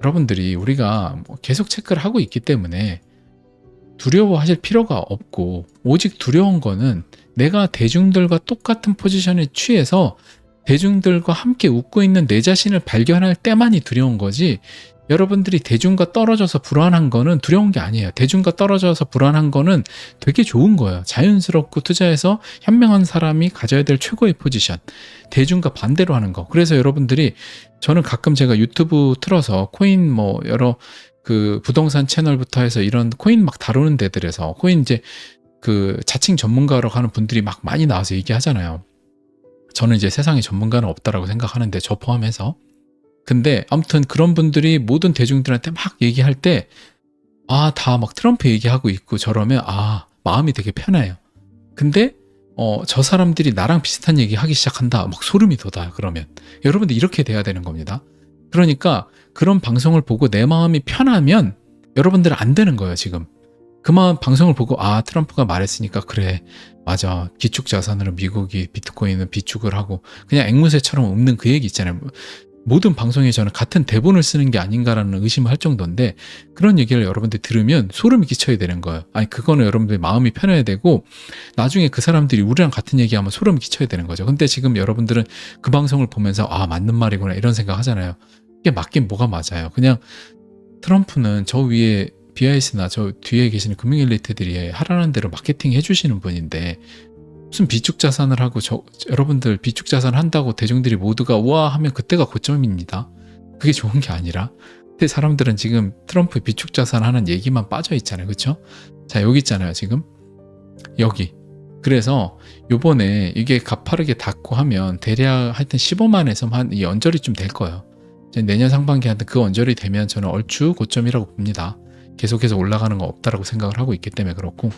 여러분들이 우리가 뭐 계속 체크를 하고 있기 때문에 두려워하실 필요가 없고 오직 두려운 거는 내가 대중들과 똑같은 포지션에 취해서 대중들과 함께 웃고 있는 내 자신을 발견할 때만이 두려운 거지 여러분들이 대중과 떨어져서 불안한 거는 두려운 게 아니에요. 대중과 떨어져서 불안한 거는 되게 좋은 거예요. 자연스럽고 투자해서 현명한 사람이 가져야 될 최고의 포지션. 대중과 반대로 하는 거. 그래서 여러분들이 저는 가끔 제가 유튜브 틀어서 코인 뭐 여러 그 부동산 채널부터 해서 이런 코인 막 다루는 데들에서 코인 이제 그 자칭 전문가라고 하는 분들이 막 많이 나와서 얘기하잖아요. 저는 이제 세상에 전문가는 없다라고 생각하는데 저 포함해서 근데 아무튼 그런 분들이 모든 대중들한테 막 얘기할 때, 아, 다 막 트럼프 얘기하고 있고 저러면, 아, 마음이 되게 편해요. 근데, 어, 저 사람들이 나랑 비슷한 얘기 하기 시작한다. 막 소름이 돋아요, 그러면. 여러분들 이렇게 돼야 되는 겁니다. 그러니까 그런 방송을 보고 내 마음이 편하면 여러분들은 안 되는 거예요, 지금. 그만 방송을 보고, 아, 트럼프가 말했으니까, 그래. 맞아. 기축 자산으로 미국이 비트코인은 비축을 하고, 그냥 앵무새처럼 없는 그 얘기 있잖아요. 모든 방송에 저는 같은 대본을 쓰는 게 아닌가라는 의심을 할 정도인데 그런 얘기를 여러분들 들으면 소름이 끼쳐야 되는 거예요. 아니 그거는 여러분들 마음이 편해야 되고 나중에 그 사람들이 우리랑 같은 얘기하면 소름이 끼쳐야 되는 거죠. 근데 지금 여러분들은 그 방송을 보면서 아 맞는 말이구나 이런 생각 하잖아요. 이게 맞긴 뭐가 맞아요. 그냥 트럼프는 저 위에 BIS나 저 뒤에 계시는 금융 엘리트들이 하라는 대로 마케팅 해주시는 분인데 무슨 비축 자산을 하고 저, 여러분들 비축 자산 한다고 대중들이 모두가 우와 하면 그때가 고점입니다. 그게 좋은 게 아니라 근데 사람들은 지금 트럼프 비축 자산 하는 얘기만 빠져 있잖아요. 그렇죠? 자, 여기 있잖아요, 지금. 여기. 그래서 요번에 이게 가파르게 닫고 하면 대략 하여튼 15만에서 한 이 언저리 좀 될 거예요. 내년 상반기 하여튼 그 언저리 되면 저는 얼추 고점이라고 봅니다. 계속해서 올라가는 거 없다라고 생각을 하고 있기 때문에 그렇고